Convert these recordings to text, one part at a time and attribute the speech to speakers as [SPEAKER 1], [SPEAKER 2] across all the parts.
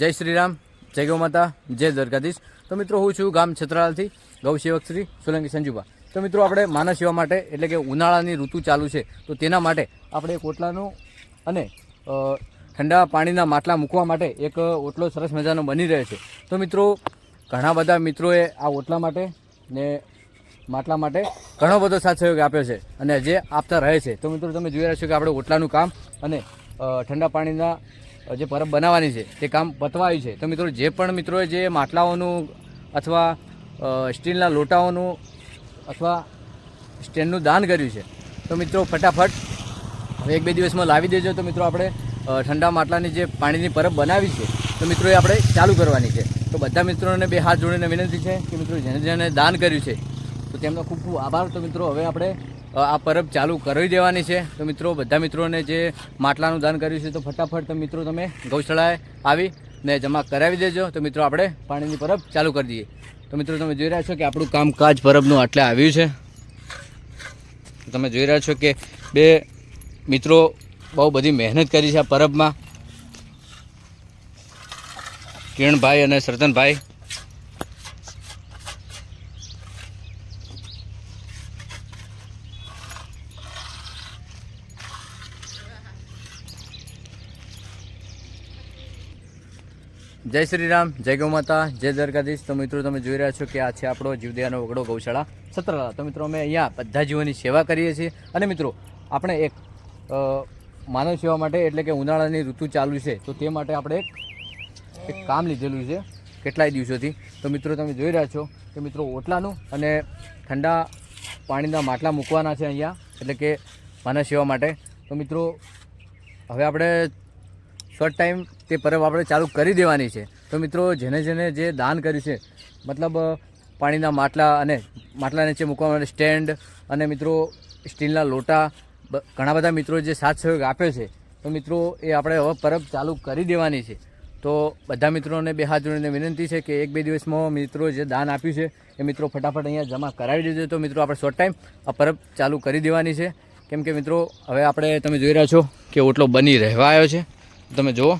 [SPEAKER 1] જય શ્રી રામ જય ગૌ માતા, જય દ્વારકાધીશ. તો મિત્રો હું છું ગામ છત્રાલથી ગૌસેવક શ્રી સોલંકી સંજુભા. તો મિત્રો આપણે માનવ સેવા માટે, એટલે કે ઉનાળાની ઋતુ ચાલુ છે, તો તેના માટે આપણે એક ઓટલાનું અને ઠંડા પાણીના માટલા મૂકવા માટે એક ઓટલો સરસ મજાનો બની રહ્યો છે. તો મિત્રો, ઘણા બધા મિત્રોએ આ ઓટલા માટે ને માટલા માટે ઘણો બધો સાથ સહયોગ આપ્યો છે અને જે આપતા રહે છે. તો મિત્રો તમે જોઈ રહ્યા છો કે આપણે ઓટલાનું કામ અને ઠંડા પાણીના જે પરબ બનાવવાની છે, તે કામ પતવાયું છે. તો મિત્રો, જે પણ મિત્રોએ જે માટલાઓનું અથવા સ્ટીલના લોટાઓનું અથવા સ્ટેન્ડનું દાન કર્યું છે, તો મિત્રો, ફટાફટ હવે એક બે દિવસમાં લાવી દેજો. તો મિત્રો, આપણે ઠંડા માટલાની જે પાણીની પરબ બનાવી છે, તો મિત્રો, એ આપણે ચાલુ કરવાની છે. તો બધા મિત્રોને બે હાથ જોડીને વિનંતી છે કે મિત્રો, જેને જેને દાન કર્યું છે, તો તેમનો ખૂબ ખૂબ આભાર. તો મિત્રો, હવે આપણે આ પરબ ચાલુ કરી દેવાની છે. તો મિત્રો, બધા મિત્રોને જે માટલાનું દાન કર્યું છે, તો ફટાફટ તો મિત્રો તમે ગૌશાળાએ આવી ને જમા કરાવી દેજો. તો મિત્રો, આપણે પાણીની પરબ ચાલુ કરી દઈએ. તો મિત્રો, તમે જોઈ રહ્યા છો કે આપણું કામકાજ પરબનું આટલે આવ્યું છે. તમે જોઈ રહ્યા છો કે બે મિત્રો બહુ બધી મહેનત કરી છે આ પરબમાં. કિરણભાઈ અને સરતનભાઈ. જય શ્રી રામ જય ગૌ માતા, જય દ્વારકાધીશ. તો મિત્રો, તમે જોઈ રહ્યા છો કે આ છે આપણો જીવદયાનો વગડો ગૌશાળા સત્રલા તો મિત્રો, અમે અહીંયા બધા જીવોની સેવા કરીએ છીએ. અને મિત્રો, આપણે એક માનવ સેવા માટે, એટલે કે ઉનાળાની ઋતુ ચાલુ છે, તો તે માટે આપણે એક એક કામ લીધેલું છે, કેટલાય દિવસોથી. તો મિત્રો, તમે જોઈ રહ્યા છો કે મિત્રો, ઓટલાનું અને ઠંડા પાણીના માટલા મૂકવાના છે અહીંયા, એટલે કે માનવ સેવા માટે. તો મિત્રો, હવે આપણે શોર્ટ ટાઈમ તે પરબ આપણે ચાલુ કરી દેવાની છે. તો મિત્રો, જેને જેને જે દાન કર્યું છે, મતલબ પાણીના માટલા અને માટલા નીચે મૂકવા માટે સ્ટેન્ડ અને મિત્રો, સ્ટીલના લોટા ઘણા બધા મિત્રો જે સાથ સહયોગ આપ્યો છે, તો મિત્રો, એ આપણે હવે પરબ ચાલુ કરી દેવાની છે. તો બધા મિત્રોને બે હાથ જોડીને વિનંતી છે કે એક બે દિવસમાં મિત્રો જે દાન આપ્યું છે, એ મિત્રો ફટાફટ અહીંયા જમા કરાવી દેજો. તો મિત્રો, આપણે શોર્ટ ટાઈમ આ પરબ ચાલુ કરી દેવાની છે. કેમ કે મિત્રો, હવે આપણે તમે જોઈ રહ્યા છો કે ઓટલો બની રહેવા આવ્યો છે. તમે જુઓ.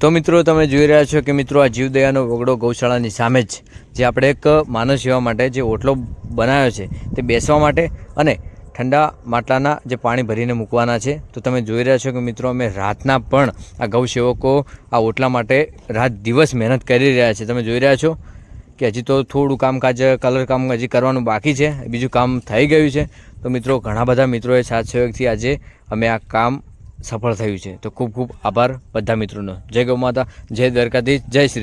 [SPEAKER 1] તો મિત્રો તમે જોઈ રહ્યા છો કે મિત્રો આ જીવદયાનો વગડો ગૌશાળાની સામે જ જે આપણે એક માનવ સેવા માટે જે ઓટલો બનાવ્યો છે તે બેસવા માટે અને ઠંડા માટલાના જે પાણી ભરીને મૂકવાના છે. તો તમે જોઈ રહ્યા છો કે મિત્રો અમે રાતના પણ આ ગૌસેવકો આ ઓટલા માટે રાત દિવસ મહેનત કરી રહ્યા છે. તમે જોઈ રહ્યા છો કે હજી તો થોડું કામકાજ, કલર કામ હજી કરવાનું બાકી છે. બીજું કામ થઈ ગયું છે. તો મિત્રો ઘણા બધા મિત્રોએ સાથ સહયોગથી આજે અમે આ કામ સફળ થયું છે. તો ખૂબ ખૂબ આભાર બધા મિત્રોનો. જય ગૌ માતા, જય દ્વારકાધીશ, જય શ્રી